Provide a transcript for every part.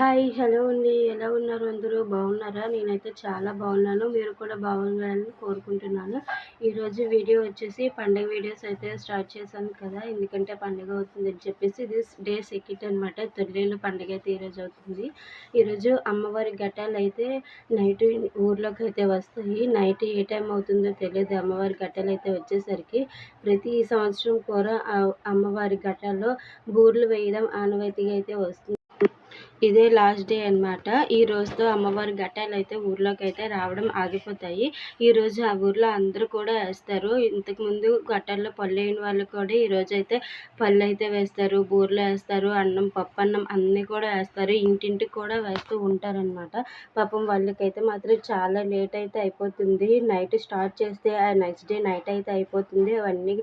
Hi hello అండి. ఎలా ఉన్నారు అందరూ? బాగున్నారా? నేనైతే చాలా బాగున్నాను. మీరు కూడా బాగుండాలని కోరుకుంటున్నాను. ఈరోజు వీడియో వచ్చేసి పండగ వీడియోస్ అయితే స్టార్ట్ చేశాను కదా. ఎందుకంటే పండగ అవుతుందని చెప్పేసి ఇది డే సెకండ్ అనమాట తొలిలు పండగ అయితే ఈరోజు అవుతుంది. ఈరోజు అమ్మవారి ఘటాలు అయితే నైట్ ఊర్లోకి అయితే వస్తాయి. నైట్ ఏ టైం అవుతుందో తెలియదు. అమ్మవారి ఘటాలు అయితే వచ్చేసరికి ప్రతి సంవత్సరం కూడా అమ్మవారి ఘటాల్లో బూర్లు వేయడం ఆనవాయితీగా అయితే వస్తుంది. ఇదే లాస్ట్ డే అనమాట ఈ రోజుతో అమ్మవారి ఘట్టాలు అయితే ఊర్లోకి అయితే రావడం ఆగిపోతాయి. ఈరోజు ఆ ఊర్లో అందరూ కూడా వేస్తారు. ఇంతకుముందు ఘటాల్లో పళ్ళు వేయని వాళ్ళు కూడా ఈరోజు అయితే పళ్ళు అయితే వేస్తారు. బూరెలు వేస్తారు. అన్నం పప్పు అన్నం అన్నీ కూడా వేస్తారు. ఇంటింటికి కూడా వేస్తూ ఉంటారనమాట పాపం వాళ్ళకైతే మాత్రం చాలా లేట్ అయితే అయిపోతుంది. నైట్ స్టార్ట్ చేస్తే ఆ నెక్స్ట్ డే నైట్ అయితే అయిపోతుంది. అవన్నీ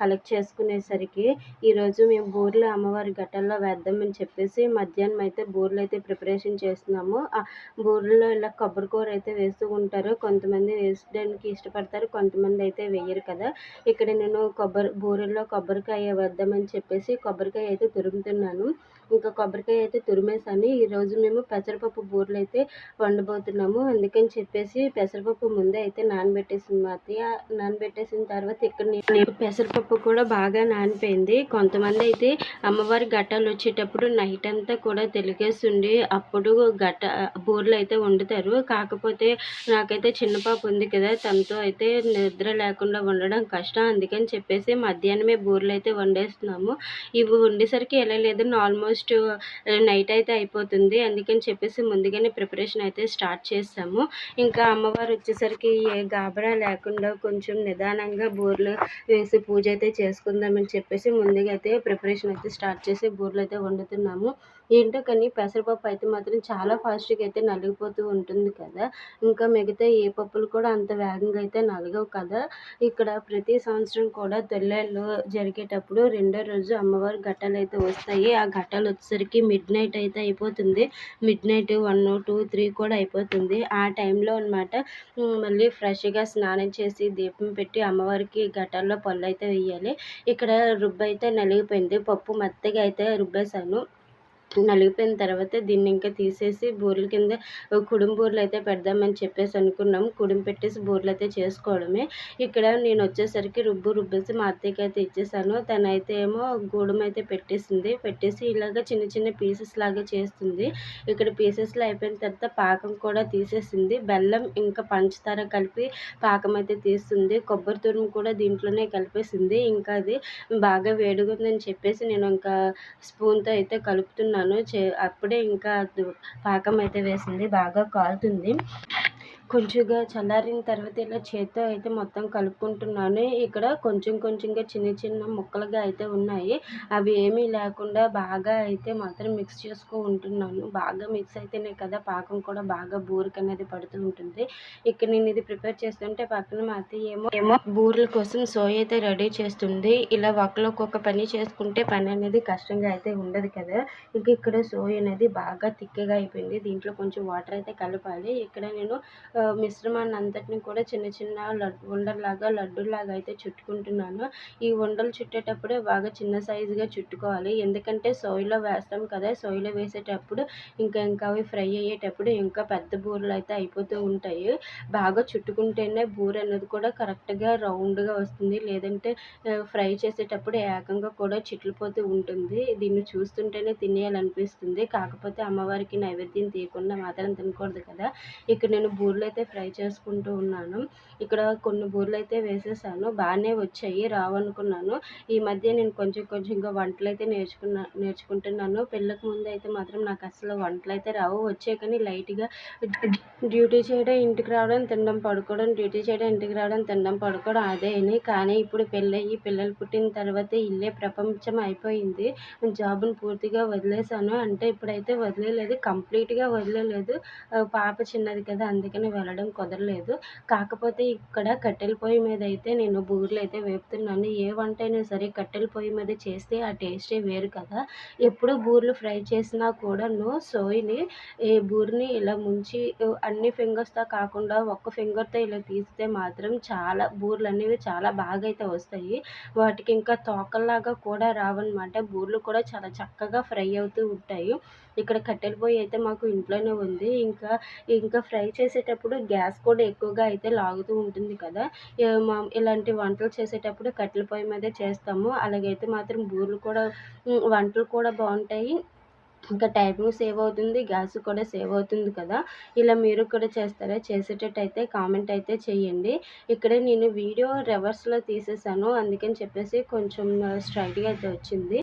కలెక్ట్ చేసుకునేసరికి ఈరోజు మేము బూరెలు అమ్మవారి ఘటాల్లో వేద్దామని చెప్పేసి మధ్యాహ్నం అయితే అయితే బూరెలు అయితే ప్రిపరేషన్ చేస్తున్నాము. ఆ బూరెల్లో ఇలా కొబ్బరి కూర అయితే వేస్తూ ఉంటారు. కొంతమంది వేసడానికి ఇష్టపడతారు కొంతమంది అయితే వేయరు కదా. ఇక్కడ నేను కొబ్బరి బూరెల్లో కొబ్బరికాయ వేద్దామని చెప్పేసి కొబ్బరికాయ అయితే తురుముతున్నాను. ఇంకా కొబ్బరికాయ అయితే తురిమేసాను ఈరోజు మేము పెసరపప్పు బూరలు అయితే వండబోతున్నాము. అందుకని చెప్పేసి పెసరపప్పు ముందే అయితే నానబెట్టేసింది మా అత్తయ్య. నానబెట్టేసిన తర్వాత ఇక్కడ నేను పెసరపప్పు కూడా బాగా నానిపోయింది. కొంతమంది అయితే అమ్మవారి ఘట్టాలు వచ్చేటప్పుడు నైట్ అంతా కూడా తెలిగేస్తుండి అప్పుడు గట్ట బూరెలు అయితే వండుతారు. కాకపోతే నాకైతే చిన్న పాప ఉంది కదా తనతో అయితే నిద్ర లేకుండా వండడం కష్టం. అందుకని చెప్పేసి మధ్యాహ్నమే బూరలు అయితే వండేస్తున్నాము. ఇవి వండేసరికి ఎలా లేదని ఆల్మోస్ట్ నైట్ అయితే అయిపోతుంది. అందుకని చెప్పేసి ముందుగానే ప్రిపరేషన్ అయితే స్టార్ట్ చేస్తాము ఇంకా అమ్మవారు వచ్చేసరికి ఏ గాబరా లేకుండా కొంచెం నిదానంగా బూరెలు వేసి పూజ అయితే చేసుకుందామని చెప్పేసి ముందుగా అయితే ప్రిపరేషన్ అయితే స్టార్ట్ చేసి బూరెలు అయితే వండుతున్నాము. ఏంటో కానీ పెసరపప్పు అయితే మాత్రం చాలా ఫాస్ట్గా అయితే నలిగిపోతూ ఉంటుంది కదా. ఇంకా మిగతా ఏ పప్పులు కూడా అంత వేగంగా అయితే నలగవు కదా. ఇక్కడ ప్రతి సంవత్సరం కూడా తొల్లెళ్ళు జరిగేటప్పుడు రెండో రోజు అమ్మవారి ఘట్టాలు అయితే వస్తాయి. ఆ ఘట్టాలు వచ్చేసరికి మిడ్ నైట్ అయితే అయిపోతుంది. Midnight one two three కూడా అయిపోతుంది. ఆ టైంలో అనమాట మళ్ళీ ఫ్రెష్గా స్నానం చేసి దీపం పెట్టి అమ్మవారికి ఘటాల్లో పళ్ళు అయితే వేయాలి. ఇక్కడ రుబ్బు అయితే నలిగిపోయింది. పప్పు మెత్తగా అయితే రుబ్బేశాను. నలిగిపోయిన తర్వాత దీన్ని ఇంకా తీసేసి బూరెల కింద కుడుం బూరెలు అయితే పెడదామని చెప్పేసి అనుకున్నాం. కుడుం పెట్టేసి బూరెలు అయితే చేసుకోవడమే. ఇక్కడ నేను వచ్చేసరికి రుబ్బు రుబ్బేసి మా అత్తయ్యకి అయితే ఇచ్చేసాను. తనైతే ఏమో గూడెం అయితే పెట్టేసింది. పెట్టేసి ఇలాగ చిన్న చిన్న పీసెస్ లాగా చేస్తుంది. ఇక్కడ పీసెస్లో అయిపోయిన తర్వాత పాకం కూడా తీసేసింది. బెల్లం ఇంకా పంచదార కలిపి పాకం అయితే తీస్తుంది. కొబ్బరి తురుము కూడా దీంట్లోనే కలిపేసింది. ఇంకా అది బాగా వేడిగా ఉందని చెప్పేసి నేను ఇంకా స్పూన్తో అయితే కలుపుతున్నాను. వేసుకున్నాను చే అప్పుడే ఇంకా పాకం అయితే వేసింది. బాగా కాలుతుంది. కొంచెంగా చల్లారిన తర్వాత ఇలా చేత్తో అయితే మొత్తం కలుపుకుంటున్నాను. ఇక్కడ కొంచెం కొంచెంగా చిన్న చిన్న ముక్కలుగా అయితే ఉన్నాయి. అవి ఏమీ లేకుండా బాగా అయితే మాత్రం మిక్స్ చేసుకు ఉంటున్నాను. బాగా మిక్స్ అయితేనే కదా పాకం కూడా బాగా బూరికి అనేది పడుతూ ఉంటుంది. ఇక్కడ నేను ఇది ప్రిపేర్ చేస్తుంటే పక్కన మా అత్తయ్య ఏమో ఏమో బూరెల కోసం సోయ అయితే రెడీ చేస్తుంది. ఇలా ఒకళ్ళు ఒక్కొక్క పని చేసుకుంటే పని అనేది కష్టంగా అయితే ఉండదు కదా. ఇంక ఇక్కడ సోయ అనేది బాగా తిక్కగా అయిపోయింది. దీంట్లో కొంచెం వాటర్ అయితే కలపాలి. ఇక్కడ నేను మిశ్రమాన్ని అంతటిని కూడా చిన్న చిన్న లడ్డు ఉండల్లాగా లడ్డూలాగా అయితే చుట్టుకుంటున్నాను. ఈ ఉండలు చుట్టేటప్పుడే బాగా చిన్న సైజుగా చుట్టుకోవాలి. ఎందుకంటే సోయిలో వేస్తాం కదా సోయిలో వేసేటప్పుడు ఇంకా ఇంకా అవి ఫ్రై అయ్యేటప్పుడు ఇంకా పెద్ద బూరెలు అయితే అయిపోతూ ఉంటాయి. బాగా చుట్టుకుంటేనే బూర అనేది కూడా కరెక్ట్గా రౌండ్గా వస్తుంది. లేదంటే ఫ్రై చేసేటప్పుడు ఏకంగా కూడా చిట్లిపోతూ ఉంటుంది. దీన్ని చూస్తుంటేనే తినేయాలనిపిస్తుంది. కాకపోతే అమ్మవారికి నైవేద్యం తీయకుండా మాత్రం తినకూడదు కదా. ఇక్కడ నేను బూరెలు అయితే ఫ్రై చేసుకుంటూ ఉన్నాను. ఇక్కడ కొన్ని బూరలు అయితే వేసేసాను. బాగానే వచ్చాయి. రావనుకున్నాను. ఈ మధ్య నేను కొంచెం కొంచెంగా వంటలు అయితే నేర్చుకున్నా నేర్చుకుంటున్నాను. పెళ్ళికి ముందు అయితే మాత్రం నాకు అసలు వంటలు అయితే రావు. వచ్చే కానీ లైట్గా డ్యూటీ చేయడం ఇంటికి రావడం తినడం పడుకోవడం డ్యూటీ చేయడం ఇంటికి రావడం తినడం పడుకోవడం అదే కానీ ఇప్పుడు పెళ్ళయ్యి పిల్లలు పుట్టిన తర్వాత ఇల్లే ప్రపంచం అయిపోయింది. జాబ్ని పూర్తిగా వదిలేసాను అంటే ఇప్పుడైతే వదిలేదు కంప్లీట్గా వదిలేదు పాప చిన్నది కదా అందుకని వెళ్ళడం కుదరలేదు. కాకపోతే ఇక్కడ కట్టెల పొయ్యి మీద అయితే నేను బూరెలు అయితే వేపుతున్నాను. ఏ వంట అయినా సరే కట్టెల పొయ్యి మీద చేస్తే ఆ టేస్టే వేరు కదా. ఎప్పుడు బూరెలు ఫ్రై చేసినా కూడాను సోయిని. ఈ బూరిని ఇలా ముంచి అన్ని ఫింగర్స్తో కాకుండా ఒక్క ఫింగర్తో ఇలా తీస్తే మాత్రం చాలా బూరెలు అనేవి చాలా బాగా అయితే వస్తాయి. వాటికి ఇంకా తోకల్లాగా కూడా రావన్నమాట. బూరెలు కూడా చాలా చక్కగా ఫ్రై అవుతూ ఉంటాయి. ఇక్కడ కట్టెల పొయ్యి అయితే మాకు ఇంట్లోనే ఉంది. ఇంకా ఇంకా ఫ్రై చేసేటప్పుడు గ్యాస్ కూడా ఎక్కువగా అయితే లాగుతూ ఉంటుంది కదా. మా ఇలాంటి వంటలు చేసేటప్పుడు కట్టెల పొయ్యి మీదే చేస్తాము. అలాగైతే మాత్రం బూరెలు కూడా వంటలు కూడా బాగుంటాయి. ఇంకా టైం సేవ్ అవుతుంది గ్యాస్ కూడా సేవ్ అవుతుంది కదా. ఇలా మీరు కూడా చేస్తారా? చేసేటట్టయితే కామెంట్ అయితే చేయండి. ఇక్కడ నేను వీడియో రివర్స్లో తీసేసాను. అందుకని చెప్పేసి కొంచెం స్ట్రైట్గా అయితే వచ్చింది.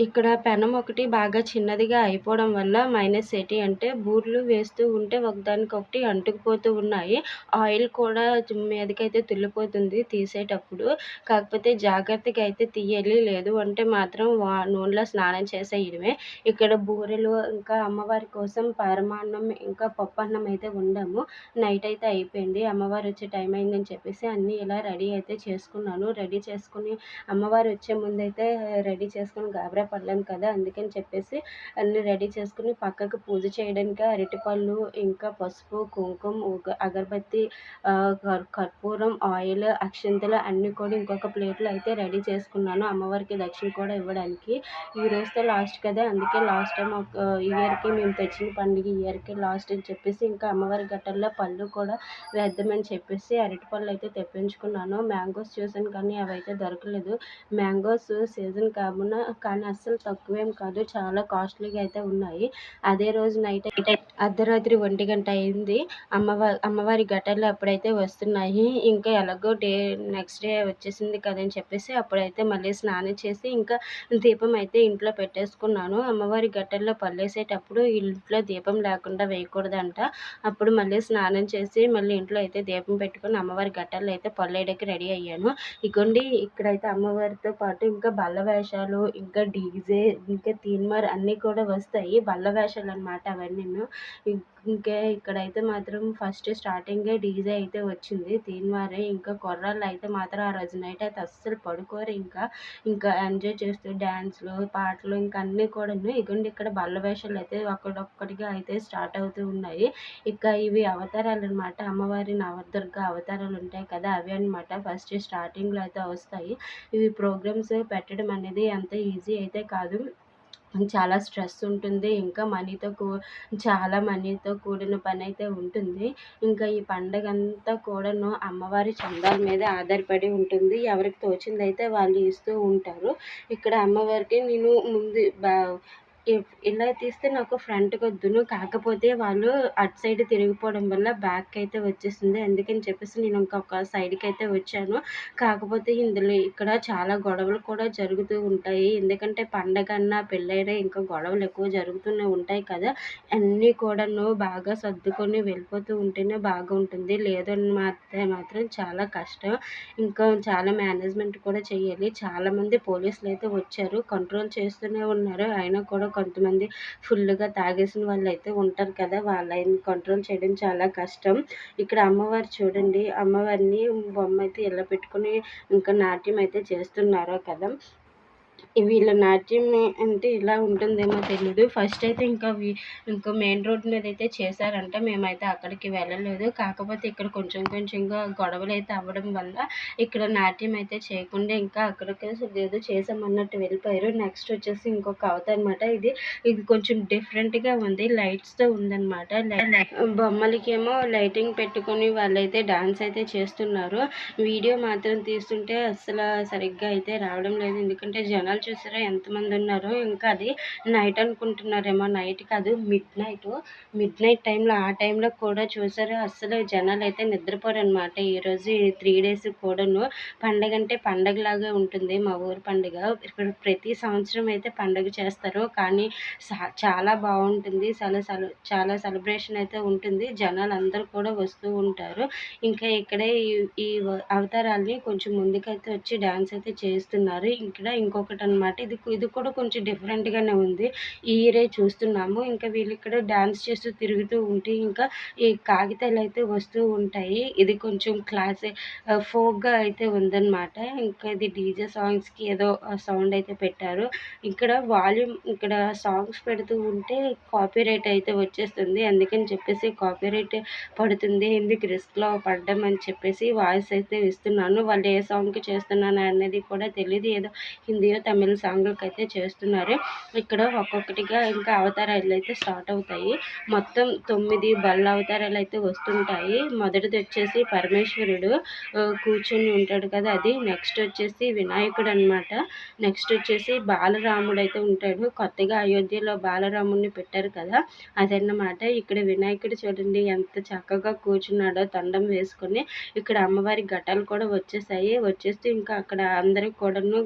ఇక్కడ పెనం ఒకటి బాగా చిన్నదిగా అయిపోవడం వల్ల మైనస్ ఏంటి అంటే బూర్లు వేస్తూ ఉంటే ఒకదానికొకటి అంటుకుపోతూ ఉన్నాయి. ఆయిల్ కూడా మీదకైతే తుల్లిపోతుంది తీసేటప్పుడు. కాకపోతే జాగ్రత్తగా అయితే తీయాలి. లేదు అంటే మాత్రం నూనెలో స్నానం చేసేయడమే. ఇక్కడ బూ బూరెలు ఇంకా అమ్మవారి కోసం పరమాన్నం ఇంకా పప్పన్నం అయితే వండాము. నైట్ అయితే అయిపోయింది. అమ్మవారు వచ్చే టైం అయిందని చెప్పేసి అన్నీ ఇలా రెడీ అయితే చేసుకున్నాను. రెడీ చేసుకుని అమ్మవారు వచ్చే ముందైతే రెడీ చేసుకుని గాబరా పడలేను కదా అందుకని చెప్పేసి అన్నీ రెడీ చేసుకుని పక్కకు పూజ చేయడానికి అరటిపళ్ళు ఇంకా పసుపు కుంకుమ అగరబత్తి కర్పూరం ఆయిల్ అక్షంతలు అన్నీ కూడా ఇంకొక ప్లేట్లో అయితే రెడీ చేసుకున్నాను. అమ్మవారికి దక్షిణ కూడా ఇవ్వడానికి. ఈ రోజుతో లాస్ట్ కదా అందుకే లాస్ట్ టైం మాకు ఇయర్కి మేము తెచ్చిన పండుగ ఇయర్కి లాస్ట్ అని చెప్పేసి ఇంకా అమ్మవారి గట్టల్లో పళ్ళు కూడా వేద్దామని చెప్పేసి అరటిపళ్ళు అయితే తెప్పించుకున్నాను. మ్యాంగోస్ చూసాను కానీ అవి అయితే దొరకలేదు. మ్యాంగోస్ సీజన్ కాకుండా కానీ అస్సలు తక్కువేం కాదు చాలా కాస్ట్లీగా అయితే ఉన్నాయి. అదే రోజు నైట్ అర్ధరాత్రి ఒంటి గంట అయింది. అమ్మవారి అమ్మవారి గట్టలు అప్పుడైతే వస్తున్నాయి. ఇంకా ఎలాగో డే నెక్స్ట్ డే వచ్చేసింది కదని చెప్పేసి అప్పుడైతే మళ్ళీ స్నానం చేసి ఇంకా దీపం అయితే ఇంట్లో పెట్టేసుకున్నాను. అమ్మవారి గట్టల్లో పల్లేసేటప్పుడు ఇంట్లో దీపం లేకుండా వేయకూడదంట. అప్పుడు మళ్ళీ స్నానం చేసి మళ్ళీ ఇంట్లో అయితే దీపం పెట్టుకుని అమ్మవారి గట్టాలు అయితే పళ్ళేయడానికి రెడీ అయ్యాను. ఇగోండి ఇక్కడైతే అమ్మవారితో పాటు ఇంకా బల్ల వేషాలు ఇంకా డీజే ఇంకా తీన్మార్ అన్నీ కూడా వస్తాయి. బల్ల వేషాలు అనమాట అవన్నీ ఇంకా ఇక్కడైతే మాత్రం ఫస్ట్ స్టార్టింగే డీజే అయితే వచ్చింది. తీన్మారే ఇంకా కుర్రాళ్ళు అయితే మాత్రం ఆ రోజు నైట్ అయితే అస్సలు పడుకోరు. ఇంకా ఇంకా ఎంజాయ్ చేస్తూ డ్యాన్స్లు పాటలు ఇంకా అన్నీ కూడాను ఇగోండి ఇక్కడ బల్ల వేషాలు అయితే ఒక్కటొక్కటిగా అయితే స్టార్ట్ అవుతూ ఉన్నాయి. ఇక ఇవి అవతారాలు అనమాట అమ్మవారి నవదుర్గ అవతారాలు ఉంటాయి కదా అవి అనమాట ఫస్ట్ స్టార్టింగ్లో అయితే వస్తాయి. ఇవి ప్రోగ్రామ్స్ పెట్టడం అనేది అంత ఈజీ అయితే కాదు. చాలా స్ట్రెస్ ఉంటుంది. ఇంకా మనీతో కూ చాలా మనీతో కూడిన పని అయితే ఉంటుంది. ఇంకా ఈ పండగ అంతా కూడాను అమ్మవారి చందాల మీద ఆధారపడి ఉంటుంది. ఎవరికి తోచింది అయితే వాళ్ళు ఇస్తూ ఉంటారు. ఇక్కడ అమ్మవారికి నేను ముందు బా ఇలా తీస్తే నాకు ఫ్రంట్కి వద్దును కాకపోతే వాళ్ళు అటు సైడ్ తిరిగిపోవడం వల్ల బ్యాక్ అయితే వచ్చేసింది. అందుకని చెప్పేసి నేను ఇంకొక సైడ్కి అయితే వచ్చాను. కాకపోతే ఇందులో ఇక్కడ చాలా గొడవలు కూడా జరుగుతూ ఉంటాయి. ఎందుకంటే పండగ అన్న పెళ్ళైనా ఇంకా గొడవలు ఎక్కువ జరుగుతూనే ఉంటాయి కదా. అన్నీ కూడాను బాగా సర్దుకొని వెళ్ళిపోతూ ఉంటేనే బాగుంటుంది. లేదని మాత్రం మాత్రం చాలా కష్టం. ఇంకా చాలా మేనేజ్మెంట్ కూడా చేయాలి. చాలామంది పోలీసులు అయితే వచ్చారు. కంట్రోల్ చేస్తూనే ఉన్నారు. అయినా కూడా కొంతమంది ఫుల్గా తాగేసిన వాళ్ళు అయితే ఉంటారు కదా వాళ్ళని కంట్రోల్ చేయడం చాలా కష్టం. ఇక్కడ అమ్మవారు చూడండి అమ్మవారిని బొమ్మ అయితే ఇలా పెట్టుకుని ఇంకా నాట్యం అయితే చేస్తున్నారు కదా. వీళ్ళ నాట్యం అంటే ఇలా ఉంటుందేమో తెలియదు ఫస్ట్ అయితే ఇంకా ఇంకా మెయిన్ రోడ్ మీద అయితే చేశారంట. మేమైతే అక్కడికి వెళ్ళలేదు. కాకపోతే ఇక్కడ కొంచెం కొంచెంగా గొడవలు అయితే అవ్వడం వల్ల ఇక్కడ నాట్యం అయితే చేయకుండా ఇంకా అక్కడికి ఏదో చేసామన్నట్టు వెళ్ళిపోయారు. నెక్స్ట్ వచ్చేసి ఇంకొక అవత అనమాట ఇది ఇది కొంచెం డిఫరెంట్గా ఉంది. లైట్స్తో ఉందన్నమాట. బొమ్మలకేమో లైటింగ్ పెట్టుకొని వాళ్ళైతే డాన్స్ అయితే చేస్తున్నారు. వీడియో మాత్రం తీస్తుంటే అసలు సరిగ్గా అయితే రావడం లేదు. ఎందుకంటే జనాలు చూసారా? ఎంతమంది ఉన్నారో ఇంకా అది నైట్ అనుకుంటున్నారేమో నైట్ కాదు మిడ్ నైట్. మిడ్ నైట్ టైంలో ఆ టైంలో కూడా చూసారు. అస్సలు జనాలు అయితే నిద్రపోరు అనమాట ఈరోజు త్రీ డేస్ కూడాను పండగ అంటే పండగలాగే ఉంటుంది. మా ఊరు పండుగ. ఇక్కడ ప్రతి సంవత్సరం అయితే పండగ చేస్తారు. కానీ చాలా బాగుంటుంది. చాలా చాలా సెలబ్రేషన్ అయితే ఉంటుంది. జనాలు అందరూ కూడా వస్తూ ఉంటారు. ఇంకా ఇక్కడే ఈ అవతారాల్ని కొంచెం ముందుకైతే వచ్చి డ్యాన్స్ అయితే చేస్తున్నారు. ఇక్కడ ఇంకొకటి అనమాట ఇది ఇది కూడా కొంచెం డిఫరెంట్గానే ఉంది. ఈ ఇయరే చూస్తున్నాము. ఇంకా వీళ్ళు ఇక్కడ డ్యాన్స్ చేస్తూ తిరుగుతూ ఉంటే ఇంకా ఈ కాగితాలు అయితే వస్తూ ఉంటాయి. ఇది కొంచెం క్లాస్ ఫోక్గా అయితే ఉందన్నమాట. ఇంకా ఇది డీజే సాంగ్స్కి ఏదో సౌండ్ అయితే పెట్టారు. ఇక్కడ వాల్యూమ్ ఇక్కడ సాంగ్స్ పెడుతూ ఉంటే కాపీరైట్ అయితే వచ్చేస్తుంది. అందుకని చెప్పేసి కాపీరైట్ పడుతుంది. ఎందుకు రిస్క్లో పడ్డం అని చెప్పేసి వాయిస్ అయితే ఇస్తున్నాను. వాళ్ళు ఏ సాంగ్కి చేస్తున్నాను అనేది కూడా తెలియదు ఏదో హిందీయో తమిళ సాంగ్లకి అయితే చేస్తున్నారు. ఇక్కడ ఒక్కొక్కటిగా ఇంకా అవతారాలు అయితే స్టార్ట్ అవుతాయి. మొత్తం తొమ్మిది బల్ల అవతారాలు అయితే వస్తుంటాయి. మొదటిది వచ్చేసి పరమేశ్వరుడు కూర్చొని ఉంటాడు కదా అది. నెక్స్ట్ వచ్చేసి వినాయకుడు అనమాట నెక్స్ట్ వచ్చేసి బాలరాముడు అయితే ఉంటాడు. కొత్తగా అయోధ్యలో బాలరాముడిని పెట్టారు కదా అదన్నమాట. ఇక్కడ వినాయకుడు చూడండి ఎంత చక్కగా కూర్చున్నాడో దండం వేసుకొని. ఇక్కడ అమ్మవారి ఘటాలు కూడా వచ్చేసాయి. వచ్చేస్తే ఇంకా అక్కడ అందరికి కూడాను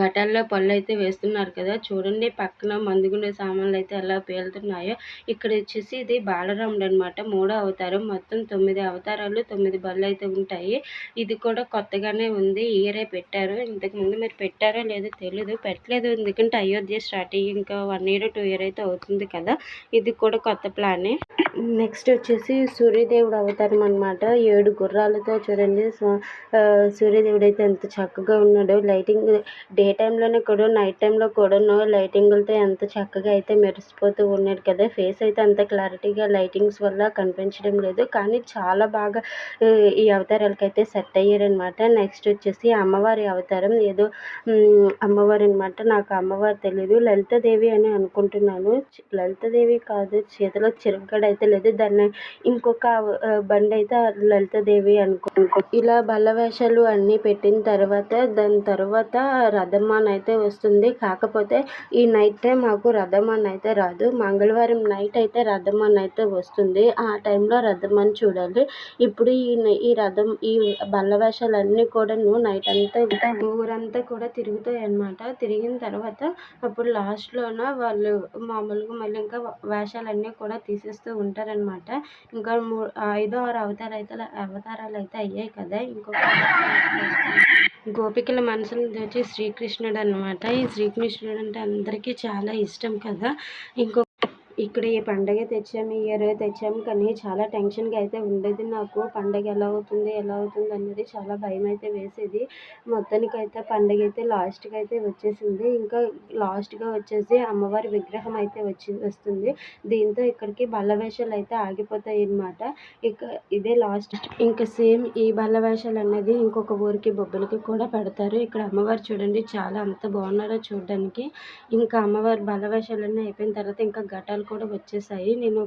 ఘటాల్లో పళ్ళు అయితే వేస్తున్నారు కదా. చూడండి పక్కన మందుగుండే సామాన్లు అయితే ఎలా పేలుతున్నాయో. ఇక్కడ వచ్చేసి ఇది బాలరాముడు అనమాట మూడో అవతారం. మొత్తం తొమ్మిది అవతారాలు తొమ్మిది బళ్ళు అయితే ఉంటాయి. ఇది కూడా కొత్తగానే ఉంది. ఇయరే పెట్టారు. ఇంతకుముందు మీరు పెట్టారో లేదో తెలీదు. పెట్టలేదు ఎందుకంటే అయోధ్య స్టార్ట్ అయ్యి ఇంకా వన్ ఇయర్ టూ ఇయర్ అయితే అవుతుంది కదా. ఇది కూడా కొత్త ప్లానే. నెక్స్ట్ వచ్చేసి సూర్యదేవుడు అవతారం అనమాట ఏడు గుర్రాలతో చూడండి. సూర్యదేవుడు అయితే ఎంత చక్కగా ఉన్నాడో. లైటింగ్ డే టైంలోనే కూడా నైట్ టైంలో కూడాను లైటింగులతో ఎంత చక్కగా అయితే మెరిసిపోతూ ఉన్నాడు కదా. ఫేస్ అయితే అంత క్లారిటీగా లైటింగ్స్ వల్ల కనిపించడం లేదు. కానీ చాలా బాగా ఈ అవతారాలకి అయితే సెట్ అయ్యారనమాట నెక్స్ట్ వచ్చేసి అమ్మవారి అవతారం. ఏదో అమ్మవారు అనమాట నాకు అమ్మవారు తెలియదు లలితాదేవి అని అనుకుంటున్నాను. లలితాదేవి కాదు చేతిలో చిరగడ అయితే లేదు. దాన్ని ఇంకొక బండి అయితే లలితాదేవి అనుకో ఇలా బల్ల వేషాలు అన్నీ పెట్టిన తర్వాత దాని తర్వాత రథమాన్ అయితే వస్తుంది. కాకపోతే ఈ నైట్ టైం మాకు రథమాన్ అయితే రాదు. మంగళవారం నైట్ అయితే రథమాన్ అయితే వస్తుంది. ఆ టైంలో రథమాన్ చూడాలి. ఇప్పుడు ఈ ఈ రథం ఈ బల్ల వేషాలన్నీ కూడాను నైట్ అంతా ఊరంతా కూడా తిరుగుతాయి అన్నమాట. తిరిగిన తర్వాత అప్పుడు లాస్ట్లోన వాళ్ళు మామూలుగా మళ్ళీ ఇంకా వేషాలన్నీ కూడా తీసేస్తూ ఉంటారనమాట ఇంకా మూ ఐదో ఆరు అవతారాలు అయితే అవతారాలు అయితే అయ్యాయి కదా. ఇంకొక గోపికల మనసును శ్రీ శ్రీకృష్ణుడు అనమాట ఈ శ్రీకృష్ణుడు అంటే అందరికీ చాలా ఇష్టం కదా. ఇంకో ఇక్కడ ఈ పండగ తెచ్చాము ఈ ఇయర్ తెచ్చాము కానీ చాలా టెన్షన్గా అయితే ఉండేది నాకు. పండగ ఎలా అవుతుంది ఎలా అవుతుంది అన్నది చాలా భయం అయితే వేసేది. మొత్తానికి అయితే పండగ అయితే లాస్ట్కి అయితే వచ్చేసింది. ఇంకా లాస్ట్గా వచ్చేసి అమ్మవారి విగ్రహం అయితే వచ్చి వస్తుంది. దీంతో ఇక్కడికి బల్లవేషాలు అయితే ఆగిపోతాయి అన్నమాట. ఇక ఇదే లాస్ట్. ఇంకా సేమ్ ఈ బల్లవేషాలు అనేది ఇంకొక ఊరికి బొబ్బులకి కూడా పెడతారు. ఇక్కడ అమ్మవారు చూడండి చాలా అంత బాగున్నారో చూడడానికి. ఇంకా అమ్మవారి బల్లవేషాలన్నీ అయిపోయిన తర్వాత ఇంకా ఘటాలు కూడా వచ్చేసాయి. నేను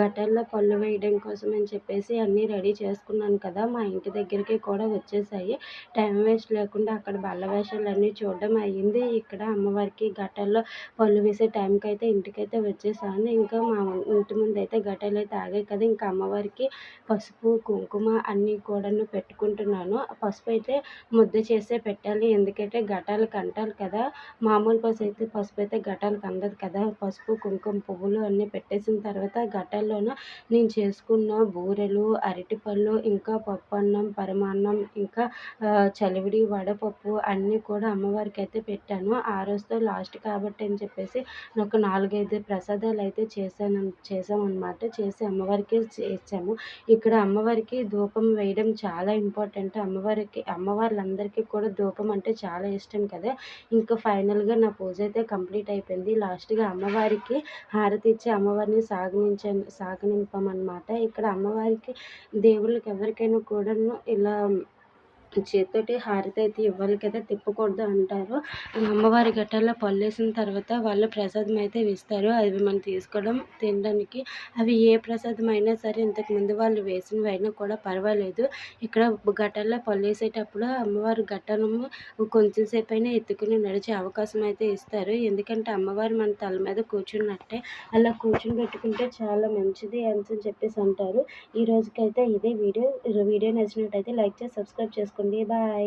గటర్లో పళ్ళు వేయడం కోసం అని చెప్పేసి అన్నీ రెడీ చేసుకున్నాను కదా మా ఇంటి దగ్గరికి కూడా వచ్చేసాయి. టైం వేస్ట్ లేకుండా అక్కడ బల్ల అన్నీ చూడడం అయ్యింది. ఇక్కడ అమ్మవారికి గటర్లో పళ్ళు వేసే టైంకి అయితే ఇంటికైతే వచ్చేసాను. ఇంకా మా ఇంటి ముందు అయితే గటర్లు అయితే ఆగాయి కదా ఇంకా అమ్మవారికి పసుపు కుంకుమ అన్నీ కూడాను పెట్టుకుంటున్నాను. పసుపు అయితే ముద్ద చేసే పెట్టాలి ఎందుకంటే గటాలకు అంటారు కదా. మామూలు పసుపు అయితే పసుపు అయితే గటాలకు అందదు కదా. పసుపు కుంకుమ పువ్వులు పువ్వులు అన్నీ పెట్టేసిన తర్వాత ఘటాల్లోన నేను చేసుకున్న బూరెలు అరటిపళ్ళు ఇంకా పప్పన్నం పరమాన్నం ఇంకా చలివిడి వడపప్పు అన్నీ కూడా అమ్మవారికి అయితే పెట్టాను. ఆ రోజుతో లాస్ట్ కాబట్టి అని చెప్పేసి ఒక నాలుగైదు ప్రసాదాలు అయితే చేశాను చేసామన్నమాట చేసి అమ్మవారికి చేసాము ఇక్కడ అమ్మవారికి ధూపం వేయడం చాలా ఇంపార్టెంట్. అమ్మవారికి అమ్మవార్లందరికీ కూడా ధూపం అంటే చాలా ఇష్టం కదా. ఇంకా ఫైనల్గా నా పూజ అయితే కంప్లీట్ అయిపోయింది. లాస్ట్గా అమ్మవారికి హారతి హారతి ఇచ్చి అమ్మవారిని సాగనించ సాగనింపమన్నమాట. ఇక్కడ అమ్మవారికి దేవుళ్ళకి ఎవరికైనా కూడాను ఇలా చేతితోటి హారతి అయితే ఇవ్వాలి కదా తిప్పకూడదు అంటారు. అమ్మవారి గట్టాల్లో పళ్ళేసిన తర్వాత వాళ్ళు ప్రసాదం అయితే ఇస్తారు అవి మనం తీసుకోవడం తినడానికి. అవి ఏ ప్రసాదం అయినా సరే ఇంతకుముందు వాళ్ళు వేసినవి అయినా కూడా పర్వాలేదు. ఇక్కడ గట్టల్లో పళ్ళేసేటప్పుడు అమ్మవారి గట్టను కొంచెం సేపు అయినా ఎత్తుకుని నడిచే అవకాశం అయితే ఇస్తారు. ఎందుకంటే అమ్మవారు మన తల మీద కూర్చున్నట్టే అలా కూర్చుని పెట్టుకుంటే చాలా మంచిది అని చెప్పేసి అంటారు. ఈ రోజుకైతే ఇదే వీడియో. వీడియో నచ్చినట్టయితే లైక్ చేసి సబ్స్క్రైబ్ చేసుకోండి. చేసుకోండి బాయ్